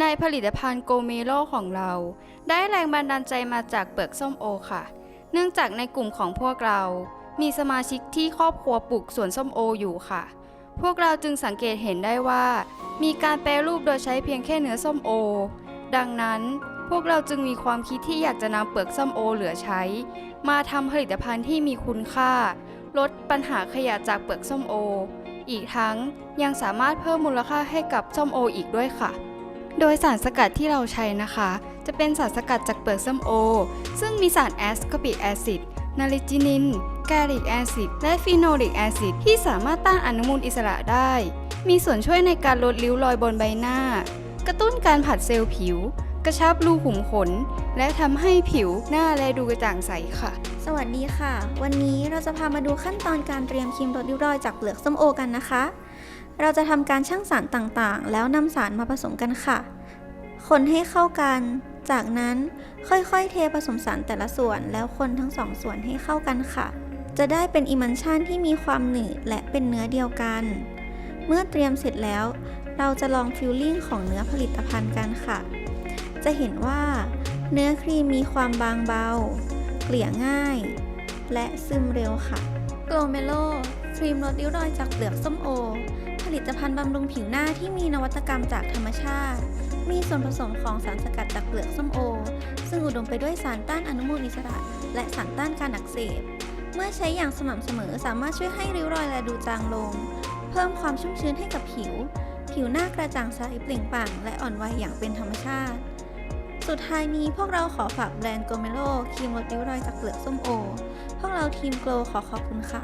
ในผลิตภัณฑ์โกเมโลของเรา ได้แรงบันดาลใจมาจากเปลือกส้มโอค่ะ เนื่องจากในกลุ่มของพวกเรา มีสมาชิกที่ครอบครัวปลูกสวนส้มโออยู่ค่ะ พวกเราจึงสังเกตเห็นได้ว่า มีการแปรรูปโดยใช้เพียงแค่เนื้อส้มโอ ดังนั้นพวกเราจึงมีความคิดที่อยากจะนำเปลือกส้มโอเหลือใช้ มาทำผลิตภัณฑ์ที่มีคุณค่า ลดปัญหาขยะจากเปลือกส้มโอ อีกทั้งยังสามารถเพิ่มมูลค่าให้กับส้มโออีกด้วยค่ะ โดยสารสกัดที่เราใช้นะคะ จะเป็นสารสกัดจากเปลือกส้มโอ ซึ่งมีสารแอสคอบิกแอซิดนาริจินิน แกลิกแอซิด และฟีโนลิกแอซิดที่สามารถต้านอนุมูลอิสระได้ มีส่วนช่วยในการลดริ้วรอยบนใบหน้า กระตุ้นการผัดเซลล์ผิว กระชับรูขุมขน และทำให้ผิวหน้าและดูกระจ่างใสค่ะ สวัสดีค่ะ วันนี้เราจะพามาดูขั้นตอนการเตรียมครีมลดริ้วรอยจากเปลือกส้มโอกันนะคะ เราจะทำการชั่งสารต่างๆ แล้วนำสารมาผสมกันค่ะ คนให้เข้ากัน จากนั้นค่อยๆ เทผสมสารแต่ละส่วนแล้วคนทั้งสองส่วนให้เข้ากันค่ะ จะได้เป็นอิมันชันที่มีความหนืดและเป็นเนื้อเดียวกัน เมื่อเตรียมเสร็จแล้ว เราจะลองฟิลลิ่งของเนื้อผลิตภัณฑ์กันค่ะ จะเห็นว่า เนื้อครีมมีความบางเบา เกลี่ยง่าย และซึมเร็วค่ะโกลเมโลครีมลดริ้วรอยจากเปลือกส้มโอ ผลิตภัณฑ์บำรุงผิวหน้าที่มีนวัตกรรมจากธรรมชาติ มีส่วนผสมของสารสกัดจากเปลือกส้มโอ ซึ่งอุดมไปด้วยสารต้านอนุมูลอิสระ และสารต้านการอักเสบ เมื่อใช้อย่างสม่ำเสมอสามารถช่วยให้ริ้วรอยและดูจางลง เพิ่มความชุ่มชื้นให้กับผิว ผิวหน้ากระจ่างใสเปล่งปลั่งและอ่อนวัยอย่างเป็นธรรมชาติ สุดท้ายนี้พวกเราขอฝากแบรนด์โกเมโลครีมลดริ้วรอยจากเปลือกส้มโอ พวกเราทีมโกลขอขอบคุณค่ะ